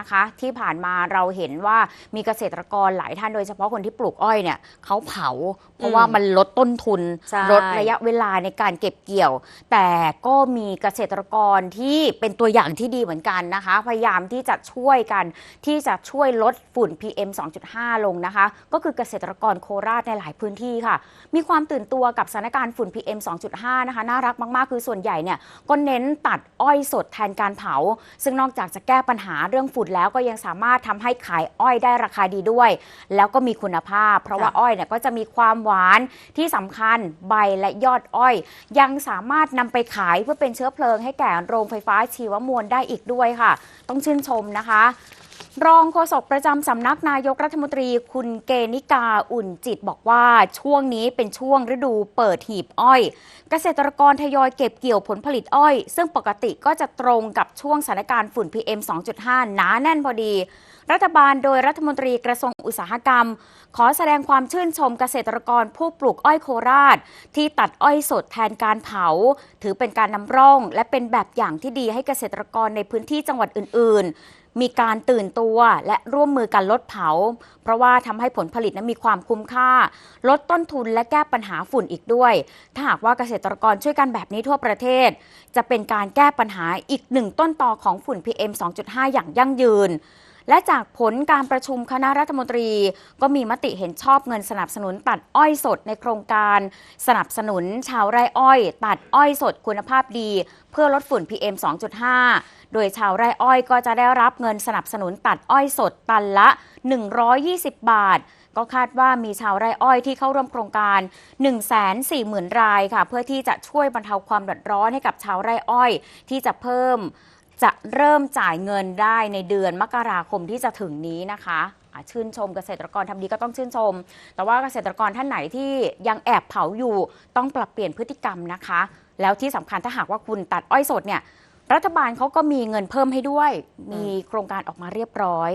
นะคะที่ผ่านมาเราเห็นว่ามีเกษตรกรหลายท่านโดยเฉพาะคนที่ปลูกอ้อยเนี่ยเขาเผา เพราะว่ามันลดต้นทุน ใช่ ลดระยะเวลาในการเก็บเกี่ยว แต่ก็มีเกษตรกรที่เป็นตัวอย่างที่ดีเหมือนกันนะคะ พยายามที่จะช่วยกันที่จะช่วยลดฝุ่น PM 2.5 ลงนะคะ ก็คือเกษตรกรโคราชในหลายพื้นที่ค่ะ มีความตื่นตัวกับสถานการณ์ฝุ่น PM 2.5 นะคะน่ารักมากๆ คือส่วนใหญ่เนี่ยก็เน้นตัดอ้อยสดแทนการเผา ซึ่งนอกจากจะแก้ปัญหาเรื่องฝุ่นแล้วก็ยังสามารถทำให้ขายอ้อยได้ราคาดีด้วย แล้วก็มีคุณภาพ เพราะว่าค่ะอ้อยเนี่ยก็จะมีความหวานที่สำคัญใบและยอดอ้อย ยังสามารถนำไปขายเพื่อเป็นเชื้อเพลิงให้แก่โรงไฟฟ้าชีวมวลได้อีกด้วยค่ะ ต้องชื่นชมนะคะ รองโฆษกประจำสำนักนายกรัฐมนตรีคุณเกณิกาอุ่นจิตบอกว่าช่วงนี้เป็นช่วงฤดูเปิดหีบอ้อย เกษตรกรทยอยเก็บเกี่ยวผลผลิตอ้อย ซึ่งปกติก็จะตรงกับช่วงสถานการณ์ฝุ่น PM 2.5 หนาแน่นพอดี รัฐบาลโดยรัฐมนตรีกระทรวงอุตสาหกรรม ขอแสดงความชื่นชมเกษตรกรผู้ปลูกอ้อยโคราช ที่ตัดอ้อยสดแทนการเผา ถือเป็นการนำร่อง และเป็นแบบอย่างที่ดีให้เกษตรกรในพื้นที่จังหวัดอื่น ๆ มีการตื่นตัวและร่วมมือกันลดเผา เพราะว่าทำให้ผลผลิตนั้นมีความคุ้มค่า ลดต้นทุนและแก้ปัญหาฝุ่นอีกด้วย ถ้าหากว่าเกษตรกรช่วยกันแบบนี้ทั่วประเทศ จะเป็นการแก้ปัญหาอีกหนึ่งต้นตอของฝุ่น PM 2.5 อย่างยั่งยืน และจากผลการประชุมคณะรัฐมนตรี ก็มีมติเห็นชอบเงินสนับสนุนตัดอ้อยสดในโครงการ สนับสนุนชาวไร่อ้อย ตัดอ้อยสดคุณภาพดี เพื่อลดฝุ่น PM 2.5 โดยชาวไร่อ้อยก็จะได้รับเงินสนับสนุนตัดอ้อยสดตันละ 120 บาทก็คาดว่ามีชาวไร่อ้อยที่เข้าร่วมโครงการ 140,000 รายค่ะ เพื่อที่จะช่วยบรรเทาความเดือดร้อนให้กับชาวไร่อ้อย ที่จะเพิ่ม จะเริ่มจ่ายเงินได้ในเดือนมกราคมที่จะถึงนี้นะคะชื่นชมเกษตรกรทำดีก็ต้องชื่นชม แต่ว่าเกษตรกรท่านไหนที่ยังแอบเผาอยู่ต้องปรับเปลี่ยนพฤติกรรมนะคะ แล้วที่สำคัญถ้าหากว่าคุณตัดอ้อยสดเนี่ยรัฐบาลเขาก็มีเงินเพิ่มให้ด้วย มีโครงการออกมาเรียบร้อย